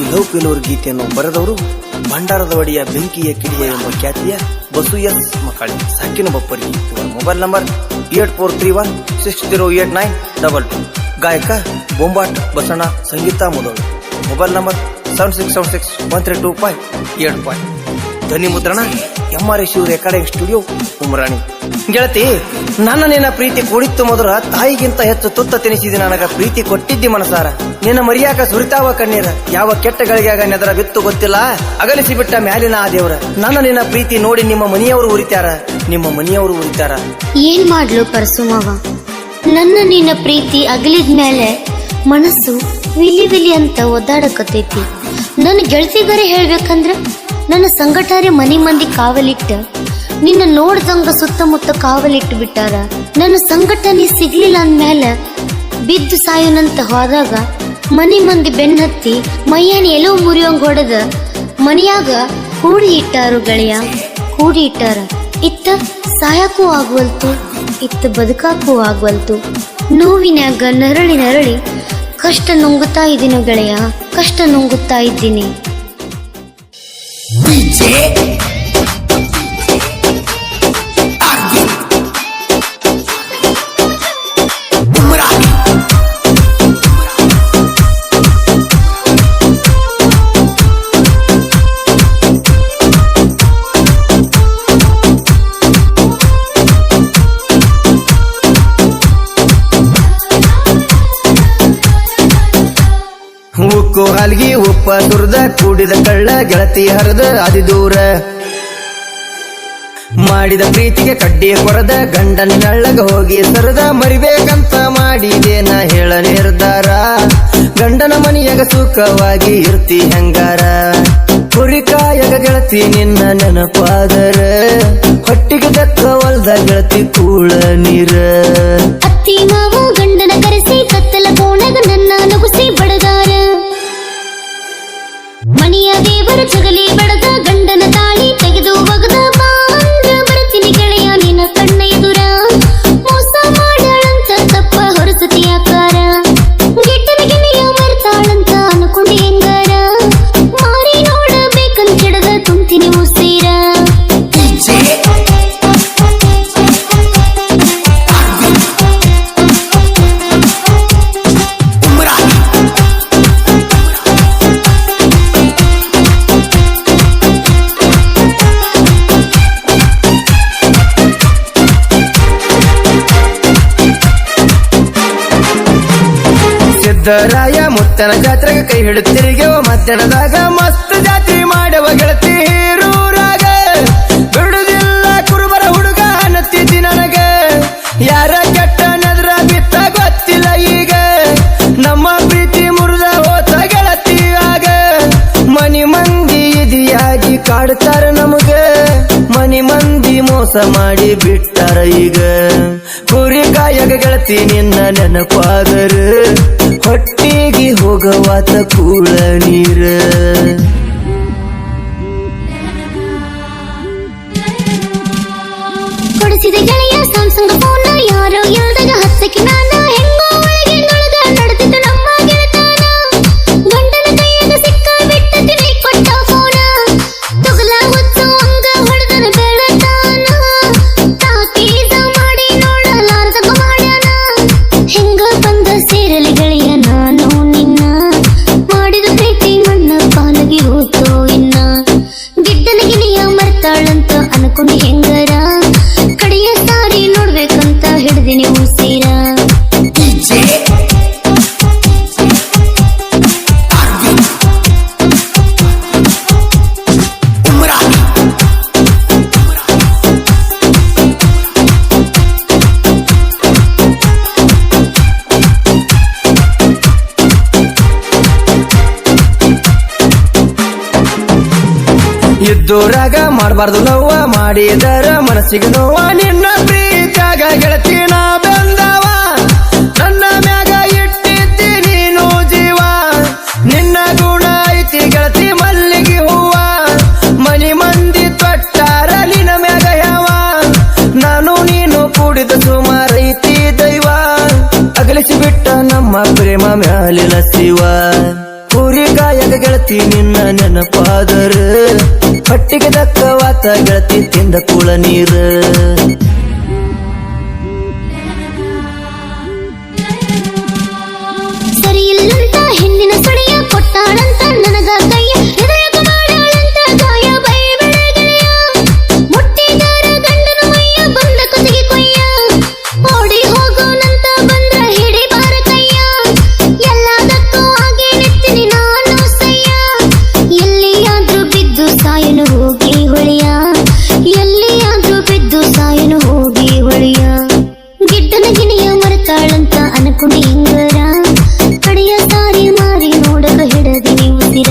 ಈ ಲೌಕಿನೂರು ಗೀತೆಯನ್ನು ಬರೆದವರು ಭಂಡಾರದ ಒಡೆಯ ಬೆಂಕಿಯ ಕಿಡಿಯ ಎಂಬ ಖ್ಯಾತಿಯ ಬಸು ಎಸ್ ಮಕ್ಕಳಿ. ಸಾಕಿನ ಬಪ್ಪರಿ. ಇವರ mobile number eight four three one six zero eight nine double two. ಗಾಯಕ ಬೊಂಬಾಟ್ ಬಸಣ್ಣ ಸಂಗೀತ Mudhol. Mobile number seven six seven six one three two five eight five. ಧ್ವನಿ ಮುದ್ರಣ M R Shiva recording studio Umarani. ಗೆಳತಿ ನನ್ನ ನಿನ್ನ ಪ್ರೀತಿ ಕೂಡಿತ್ತು ಮೊದಲ ತಾಯಿಗಿಂತ ಹೆಚ್ಚು ತುತ್ತ ತಿನಿಸಿದ ನನಗ ಪ್ರೀತಿ ಕೊಟ್ಟಿದ್ದಿ ಮನಸಾರ. ನಿನ್ನ ಮರಿಯಾಕ ಸುರಿತಾವ ಕಣ್ಣೀರ. ಯಾವ ಕೆಟ್ಟ ಗಳಿಗಾಗ ನೆದರ ಬಿತ್ತು ಗೊತ್ತಿಲ್ಲ? ಅಗಲಿಸಿ ಬಿಟ್ಟ ಮ್ಯಾಲಿನ ಆ ದೇವ್ರ. ನನ್ನ ನಿನ್ನ ಪ್ರೀತಿ ನೋಡಿ ನಿಮ್ಮ ಮನೆಯವರು ಉರಿತಾರ. ನಿಮ್ಮ ಮನೆಯವರು ಉರಿತಾರ. ಏನ್ ಮಾಡ್ಲು ಪರಸುಮವ ನನ್ನ ನಿನ್ನ ಪ್ರೀತಿ ಅಗಲಿದ ಮೇಲೆ ಮನಸ್ಸು ವಿಲಿ ವಿಲಿ ಅಂತ ಒದ್ದಾಡಕತೈತಿ ನನ್ನ ಗೆಳತಿಗರೆ ಹೇಳ್ಬೇಕಂದ್ರ ನನ್ನ ಸಂಘಟಾರೆ ಮನಿ ಮಂದಿ ಕಾವಲಿಟ್ಟ, ನಿನ್ನ ನೋಡ್ದಂಗ ಸುತ್ತಮುತ್ತ ಕಾವಲಿಟ್ಟು ಬಿಟ್ಟಾರ. ನನ್ನ ಸಂಘಟನೆ ಸಿಗ್ಲಿಲ್ಲ ಅಂದ್ಮೇಲೆ ಬಿದ್ದು ಸಾಯೋನಂತ ಹೋದಾಗ ಮನಿ ಮಂದಿ ಬೆನ್ನತ್ತಿ ಮೈಯನ್ನು ಎಲ್ಲೋ ಮುರಿಯೋಂಗ್ ಹೊಡೆದ. ಮನಿಯಾಗ ಕೂಡಿ ಇಟ್ಟಾರು ಗೆಳೆಯ. ಕೂಡಿ ಇಟ್ಟಾರ. ಇತ್ತ ಸಾಯಕ್ಕೂ ಆಗ್ವಲ್ತು, ಇತ್ತ ಬದುಕಾಕೂ ಆಗ್ವಲ್ತು. ನೋವಿನಾಗ ನರಳಿ ನರಳಿ, ಕಷ್ಟ ನುಂಗುತ್ತಾ ಇದ್ದೀನೋ ಗೆಳೆಯ, ಕಷ್ಟ ನುಂಗುತ್ತಾ ಇದ್ದೀನಿ. ಹಲ್ಗಿ ತುರ್ದ ಕೂಡಿದ ಕಳ್ಳ ಗೆಳತಿ ಹರಿದ ಅದಿ ದೂರ. ಮಾಡಿದ ಪ್ರೀತಿಗೆ ಕಡ್ಡಿ ಹೊರದ ಗಂಡನ ನಳ್ಳಗ ಹೋಗಿ ಸರದ ಮರಿಬೇಕಂತ ಮಾಡಿದೇನ ಹೇಳ ನಿರ್ಧಾರ. ಗಂಡನ ಮನೆಯಾಗ ಸುಖವಾಗಿ ಇರ್ತಿ ಹೆಂಗಾರ. ಕುರಿಕಾಯಗ ಗೆಳತಿ ನಿನ್ನ ನೆನಪಾದರ. ಹೊಟ್ಟಿಗೆ ದಕ್ಕ ಹೊಲ್ದ ಗೆಳತಿ ಕೂಳ ನೀರ. ಅತ್ತಿ ಗಂಡನ ಕರೆಸಿ ಕತ್ತಲ ಕೋಣಗ ನನ್ನ ನಗುಸಿ ಮನೆಯ ದೇವರ ಸಿದ್ದರಾಯ ಮುತ್ತನ ಜಾತ್ರೆಗೆ ಕೈ ಹಿಡುತ್ತಿರಿಗೆ ಮಧ್ಯಾಹ್ನದಾಗ ಮಸ್ತ್ ಜಾತ್ರೆ ಮಾಡವ ಗೆಳತಿ ಹೀರೂರಾಗ. ಬಿಡುದಿಲ್ಲ ಕುರುಬರ ಹುಡುಗ ಅನ್ನತ್ತಿದ್ದಿ ನನಗೆ ಯಾರ ಕೆಟ್ಟ ನದ್ರ ಬಿತ್ತ ಗೊತ್ತಿಲ್ಲ ಈಗ. ನಮ್ಮ ಪ್ರೀತಿ ಮುರಿದ ಹೋತ ಗೆಳತಿ ಆಗ. ಮನಿ ಮಂದಿ ಇದಿಯಾಗಿ ಕಾಡ್ತಾರ ನಮಗೆ. ಮನಿ ಮಂದಿ ಮೋಸ ಮಾಡಿ ಬಿಟ್ಟಾರ ಈಗ. ಕುರಿ ಕಾಯಗ ಗೆಳತಿ ನಿನ್ನ ನೆನಪಾದರ. ಹೊಟ್ಟಿಗೆ ಹೋಗವಾತ ಕೂಳ ನೀರ. ಕೊಡಿಸಿದ ಗೆಳೆಯ ಸ್ಯಾಮ್ಸಂಗ್ ಫೋನ್ ಯಾರೋ ಇದ್ದೂರಾಗ ಮಾಡಬಾರ್ದು ನೋವ ಮಾಡಿದರ ಮನಸ್ಸಿಗೆ ನೋವ. ನಿನ್ನ ಪ್ರೀತಿಯಾಗ ಗೆಳತಿ ನಾ ಬೆಂದವ. ನನ್ನ ಮ್ಯಾಗ ಇಟ್ಟಿದ್ದಿ ನೀನು ಜೀವ. ನಿನ್ನ ಗುಣ ಐತಿ ಗೆಳತಿ ಮಲ್ಲಿಗೆ ಹೂವ. ಮನಿ ಮಂದಿ ತೊಟ್ಟಾರ ನಿನ್ನ ಮ್ಯಾಗ ಯಾವ ನಾನು ನೀನು ಕೂಡಿದ ಸುಮಾರೈತಿ ದೈವ. ಅಗಲಿಸಿ ಬಿಟ್ಟ ನಮ್ಮ ಪ್ರೇಮ ಮ್ಯಾಲಿನ ಶಿವ ಕಾಯಗ ಗೆಳತಿ ನಿನ್ನ ನೆನಪಾದರ. ಹೊಟ್ಟಿಗೆ ದಕ್ಕವಾತ ಗೆಳತಿ ತಿಂದ ಕುಳ ನೀರ. ಗಿಣಿಯ ಮರತಾಳಂತ ಅನ್ಕೊಂಡು ಹಿಂಗರ ಕಡೆಯ ಸಾರಿ ಮಾರಿ ನೋಡಕ ಹಿಡದಿನಿ ಉಸಿರ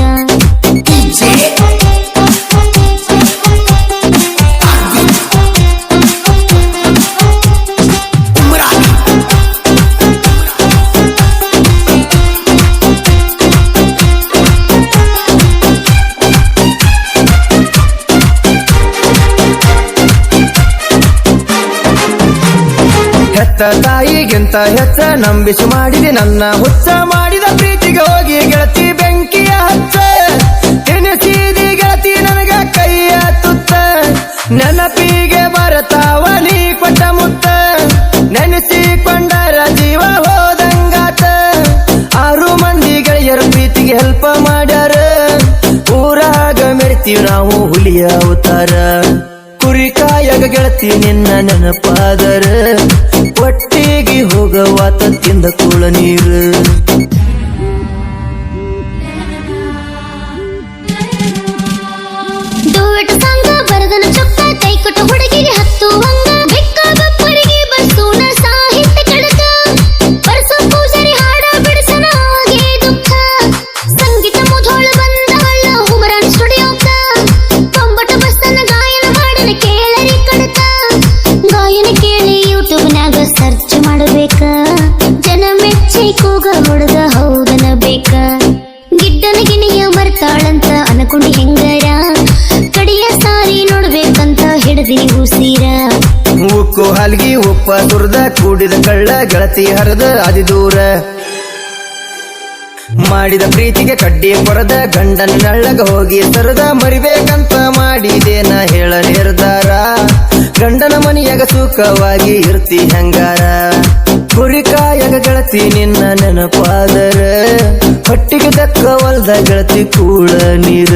ಹೆತ್ತ ತಾಯಿಗಿಂತ ಹೆಚ್ಚ ನಂಬಿಸಿ ಮಾಡಿದೆ ನನ್ನ ಹುಚ್ಚ. ಮಾಡಿದ ಪ್ರೀತಿಗೆ ಹೋಗಿ ಗೆಳತಿ ಬೆಂಕಿಯ ಹಚ್ಚ. ತಿನಿಸಿದಿ ಗೆಳತಿ ನನಗ ಕೈಯ ತುತ್ತ. ನೆನಪಿಗೆ ಬರತಾವ ನೀ ಕೊಟ್ಟ ಮುತ್ತ. ನೆನೆಸಿಕೊಂಡರ ಜೀವ ಹೋದಂಗಾತ. ಆರು ಮಂದಿ ಗೆಳೆಯರ ಪ್ರೀತಿಗೆ ಹೆಲ್ಪ್ ಮಾಡ್ಯಾರ. ಊರಾಗ ಮೆರಿತೀವಿ ನಾವು ಹುಲಿಯ ಅವತಾರ. ಕುರಿ ಕಾಯಗ ಗೆಳತಿ ನಿನ್ನ ನೆನಪಾದರ. ಒಟ್ಟಿಗೆ ಹೋಗವಾತ ತಿಂದ ಕೂಳ ನೀರು. ಸಾಂಗ ಬರದನ ಚೊಕ್ಕ ಕೈ ಕೊಟ್ಟು ಹುಡುಗಿಗೆ ಹತ್ತು ಹುಡುಗ ಹೌದನ ಬೇಕ? ಗಿಡ್ಡನ ಗಿಣಿಯ ಬರ್ತಾಳಂತ ಅನ್ಕೊಂಡು ಹೆಂಗರ? ಕಡಿಯ ಸಾರಿ ನೋಡ್ಬೇಕಂತ ಹಿಡ್ದಿನಿ ಉಸಿರ. ಉಕ್ಕು ಹಲ್ಗಿ ಉಪ್ಪ ತುರ್ದ, ಕೂಡಿದ ಕಳ್ಳ ಗೆಳತಿ ಹರದ ಅದಿ ದೂರ. ಮಾಡಿದ ಪ್ರೀತಿಗೆ ಕಡ್ಡಿ ಕೊರದ ಗಂಡನ ನಳ್ಳಗ ಹೋಗಿ ತರದ ಮರಿಬೇಕಂತ ಮಾಡಿದೇನ ಹೇಳ ನಿರ್ಧಾರ. ಗಂಡನ ಮನೆಯಾಗ ಸುಖವಾಗಿ ಇರ್ತಿ ಹೆಂಗಾರ? ಕುರಿಕಾಯಗ ಗೆಳತಿ ನಿನ್ನ ನೆನಪಾದರ ಹೊಟ್ಟಿಗೆ ದಕ್ಕ ಹೊಲ್ದ ಗೆಳತಿ ಕೂಳ ನೀರ